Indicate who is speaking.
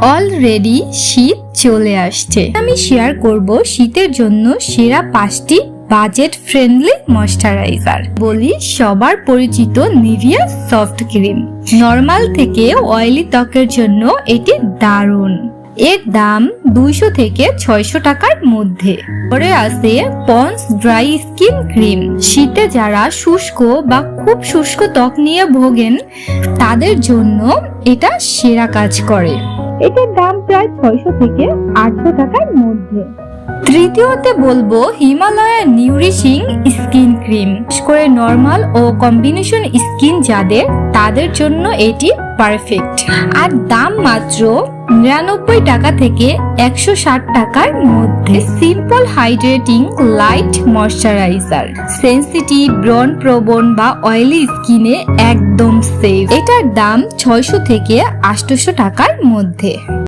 Speaker 1: Already শীত চলে আসছে। আমি শেয়ার করব শীতের জন্য সেরা পাঁচটি বাজেট ফ্রেন্ডলি ময়শ্চারাইজার বলি সবার পরিচিত নিভিয়া সফট ক্রিম নর্মাল থেকে অয়েলি ত্বকের জন্য এটি দারুণ। এর দাম দুইশো থেকে ছয়শো টাকার মধ্যে। পরে আছে পন্স ড্রাই স্কিন ক্রিম শীতে যারা শুষ্ক বা খুব শুষ্ক ত্বক নিয়ে ভোগেন, তাদের জন্য এটা সেরা কাজ করে। এটার দাম প্রায় ছয়শো থেকে আটশো টাকার মধ্যে। তৃতীয়তে বলব হিমালয়া নিউরিশিং স্কিন ক্রিম। করে নর্মাল ও কম্বিনেশন স্কিন যাদের, তাদের জন্য এটি পারফেক্ট। আর দাম মাত্র নিরানব্বই টাকা থেকে একশো ষাট টাকার মধ্যে। Simple hydrating light moisturiser sensitive ব্রন প্রবণ বা অয়েলি স্কিনে একদম সেফ এটার দাম ছয়শো থেকে আটশো টাকার মধ্যে।